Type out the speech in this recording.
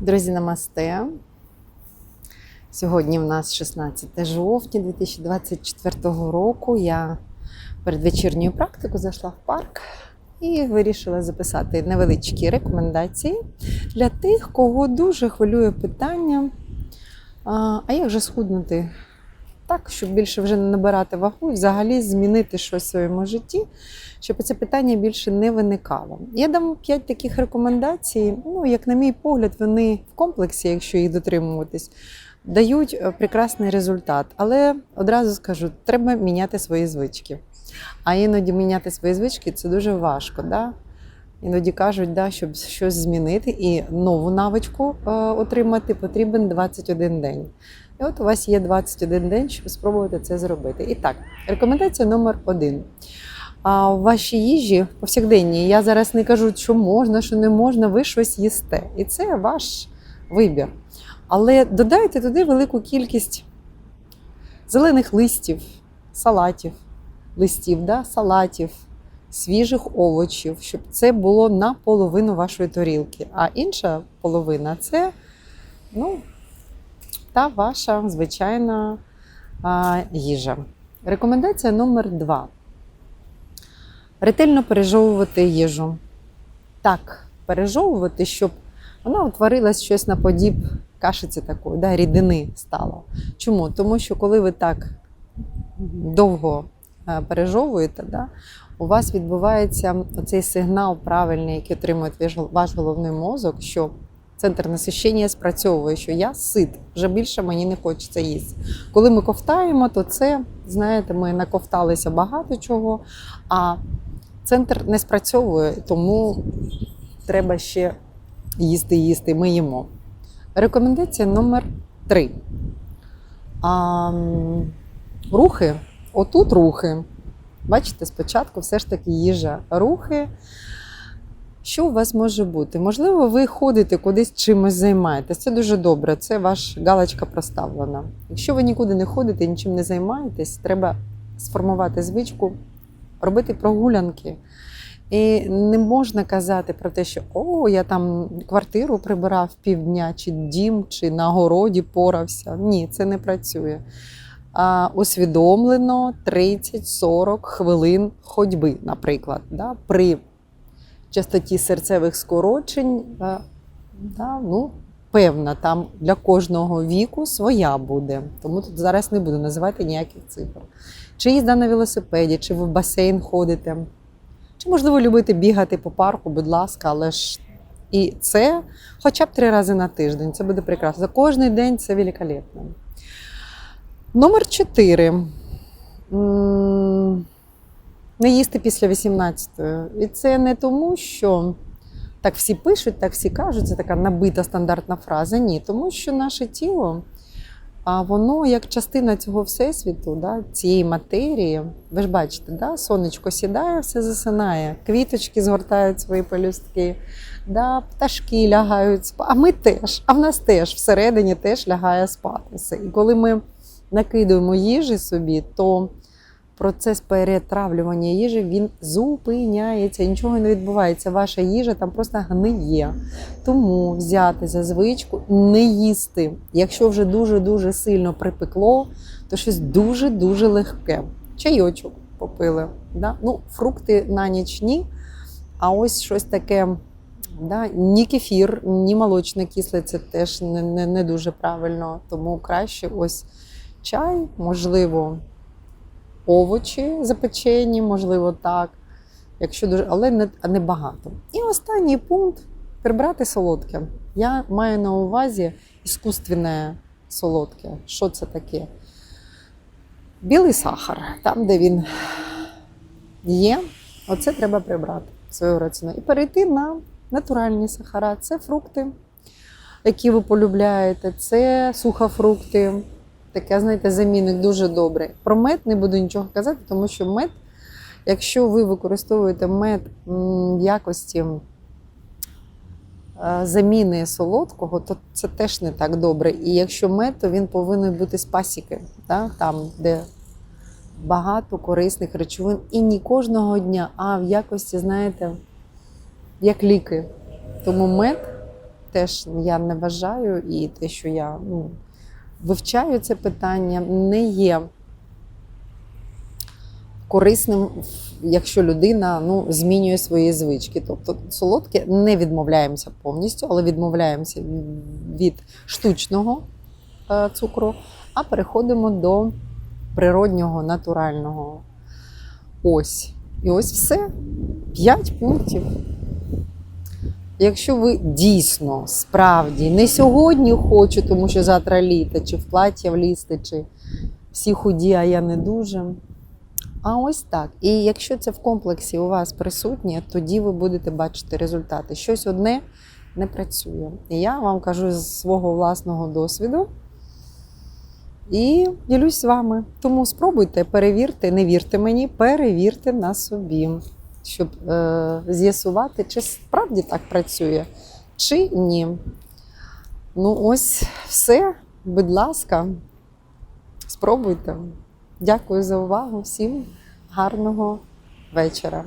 Друзі, намасте. Сьогодні в нас 16 жовтня 2024 року. Я перед вечірньою практикою зайшла в парк і вирішила записати невеличкі рекомендації для тих, кого дуже хвилює питання. А як же схуднути так, щоб більше вже не набирати вагу і взагалі змінити щось в своєму житті, щоб це питання більше не виникало. Я дам 5 таких рекомендацій. Ну, як на мій погляд, вони в комплексі, якщо їх дотримуватись, дають е, прекрасний результат. Але одразу скажу, треба міняти свої звички. А іноді міняти свої звички це дуже важко. Да? Іноді кажуть, да, щоб щось змінити і нову навичку е, отримати, потрібен 21 день. І от у вас є 21 день, щоб спробувати це зробити. І так, рекомендація номер один. А в вашій їжі повсякденній, я зараз не кажу, що можна, що не можна, ви щось їсте. І це ваш вибір. Але додайте туди велику кількість зелених листів, салатів, листів, да, салатів, свіжих овочів, щоб це було на половину вашої тарілки. А інша половина це ну, та ваша звичайна а, їжа. Рекомендація номер два. Ретельно пережовувати їжу. Так, пережовувати, щоб вона утворилась щось наподіб кашиці такої, да, рідини стало. Чому? Тому що коли ви так довго пережовуєте, да, у вас відбувається оцей сигнал правильний, який отримує ваш головний мозок, що центр насищення спрацьовує, що я сит, вже більше мені не хочеться їсти. Коли ми ковтаємо, то це, знаєте, ми наковталися багато чого, а центр не спрацьовує, тому треба ще їсти, їсти. Ми їмо. Рекомендація номер три. А, рухи. Отут рухи. Бачите, спочатку все ж таки їжа. Рухи. Що у вас може бути? Можливо, ви ходите кудись чимось займаєтесь. Це дуже добре. Це ваш галочка проставлена. Якщо ви нікуди не ходите, нічим не займаєтесь, треба сформувати звичку, робити прогулянки. І не можна казати про те, що о, я там квартиру прибирав півдня, чи дім, чи на городі порався. Ні, це не працює. Усвідомлено 30-40 хвилин ходьби, наприклад, да, при частоті серцевих скорочень. Да, ну, певна, там для кожного віку своя буде. Тому тут зараз не буду називати ніяких цифр. Чи їзда на велосипеді, чи ви в басейн ходите. Чи можливо любите бігати по парку, будь ласка, але ж і це хоча б три рази на тиждень. Це буде прекрасно. За кожний день це великолепно. Номер чотири. Не їсти після 18-ї. І це не тому, що так всі пишуть, так всі кажуть, це така набита стандартна фраза. Ні, тому що наше тіло, воно як частина цього всесвіту, да, цієї матерії. Ви ж бачите, да, сонечко сідає, все засинає, квіточки згортають свої пелюстки, да, пташки лягають спати. А ми теж, а в нас теж всередині теж лягає спатися. І коли ми накидуємо їжі собі, то процес перетравлювання їжі він зупиняється, нічого не відбувається. Ваша їжа там просто гниє. Тому взяти за звичку не їсти. Якщо вже дуже-дуже сильно припекло, то щось дуже-дуже легке. Чайочок попили. Да? Ну, фрукти на ніч ні. А ось щось таке. Да? Ні кефір, ні молочне кисле теж не, не, не дуже правильно. Тому краще ось чай, можливо, овочі запечені, можливо, так. Якщо дуже, але не, не багато. І останній пункт прибрати солодке. Я маю на увазі іскусственне солодке. Що це таке? Білий сахар, там, де він є, оце треба прибрати свою раціону. І перейти на натуральні сахара. Це фрукти, які ви полюбляєте, це сухофрукти. Таке, знаєте, замінник дуже добрий. Про мед не буду нічого казати, тому що мед, якщо ви використовуєте мед в якості е, заміни солодкого, то це теж не так добре. І якщо мед, то він повинен бути з пасіки, да? там, де багато корисних речовин. І не кожного дня, а в якості, знаєте, як ліки. Тому мед теж я не вважаю, і те, що я ну, вивчаю це питання, не є корисним, якщо людина ну, змінює свої звички. Тобто солодке не відмовляємося повністю, але відмовляємося від штучного е, цукру, а переходимо до природнього, натурального. Ось. І ось все. П'ять пунктів. Якщо ви дійсно справді не сьогодні хочу, тому що завтра літо, чи в плаття влізти, чи всі худі, а я не дуже. А ось так. І якщо це в комплексі у вас присутнє, тоді ви будете бачити результати. Щось одне не працює. І я вам кажу з свого власного досвіду. І ділюсь з вами. Тому спробуйте, перевірте, не вірте мені, перевірте на собі, щоб е, з'ясувати, чи справді так працює, чи ні. Ну, ось все. Будь ласка, спробуйте. Дякую за увагу. Всім гарного вечора.